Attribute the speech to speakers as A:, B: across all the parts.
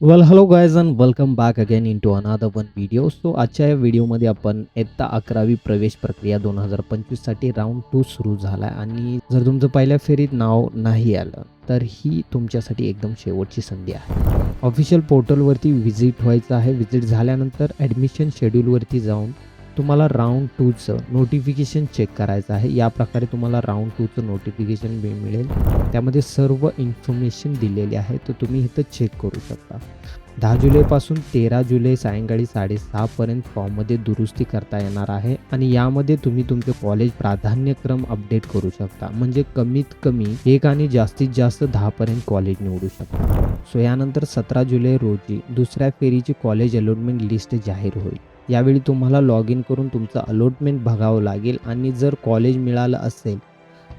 A: Well hello guys and welcome back again into another one video so आजच्या या व्हिडिओमध्ये आपण इयत्ता अकरावी प्रवेश प्रक्रिया दोन हजार पंचवीससाठी राऊंड टू सुरू झाला आहे आणि जर तुमचं पहिल्या फेरीत नाव नाही आलं तर ही तुमच्यासाठी एकदम शेवटची संधी आहे. ऑफिशियल पोर्टलवरती व्हिजिट व्हायचं आहे. व्हिजिट झाल्यानंतर ॲडमिशन शेड्यूलवरती जाऊन तुम्हाला राऊंड टूचं नोटिफिकेशन चेक करायचं आहे. या प्रकारे तुम्हाला राऊंड टूचं नोटिफिकेशन मिळेल. त्यामध्ये सर्व इन्फॉर्मेशन दिलेली आहे. तर तुम्ही इथं चेक करू शकता. दहा जुलैपासून तेरा जुलै सायंकाळी साडेसहापर्यंत फॉर्ममध्ये दुरुस्ती करता येणार आहे. आणि यामध्ये तुम्ही तुमचे कॉलेज प्राधान्यक्रम अपडेट करू शकता. म्हणजे कमीत कमी एक आणि जास्तीत जास्त दहापर्यंत कॉलेज निवडू शकता. सो यानंतर सतरा जुलै रोजी दुसऱ्या फेरीची कॉलेज अलॉटमेंट लिस्ट जाहीर होईल. यावेळी तुम्हाला लॉग इन करून तुमचं अलॉटमेंट बघावं लागेल आणि जर कॉलेज मिळालं असेल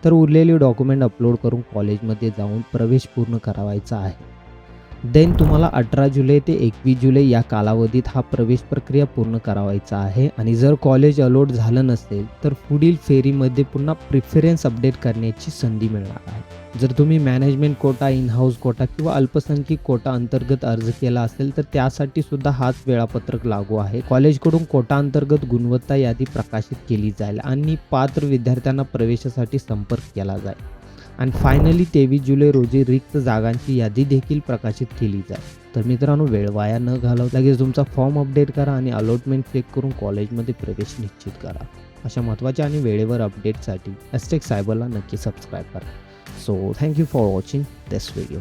A: तर उरलेले डॉक्युमेंट अपलोड करून कॉलेजमध्ये जाऊन प्रवेश पूर्ण करावायचा आहे. देन तुम्हाला अठरा जुलै ते एकवीस जुलै या कालावधीत हा प्रवेश प्रक्रिया पूर्ण करावायचा आहे. आणि जर कॉलेज अलोट झालं नसेल तर पुढील फेरीमध्ये पुन्हा प्रिफरन्स अपडेट करण्याची संधी मिळणार आहे. जर तुम्ही management quota in house quota किंवा अल्पसंख्यक कोटा अंतर्गत अर्ज केला असेल तर त्यासाठी सुद्धा हाच वेळापत्रक लागू आहे. कॉलेजकडून कोटा अंतर्गत गुणवत्ता यादी प्रकाशित केली जाईल आणि पात्र विद्यार्थ्यांना प्रवेशासाठी संपर्क केला जाईल. आणि फायनली तेवीस जुलै रोजी रिक्त जागांची यादी देखील प्रकाशित केली जाईल. तर मित्रांनो वेळ वाया न घालवता लगेच तुमचा फॉर्म अपडेट करा आणि अलॉटमेंट चेक करून कॉलेजमध्ये प्रवेश निश्चित करा. अशा महत्त्वाच्या आणि वेळेवर अपडेटसाठी एस्टेक सायबरला नक्की सबस्क्राईब करा. So thank you for watching this video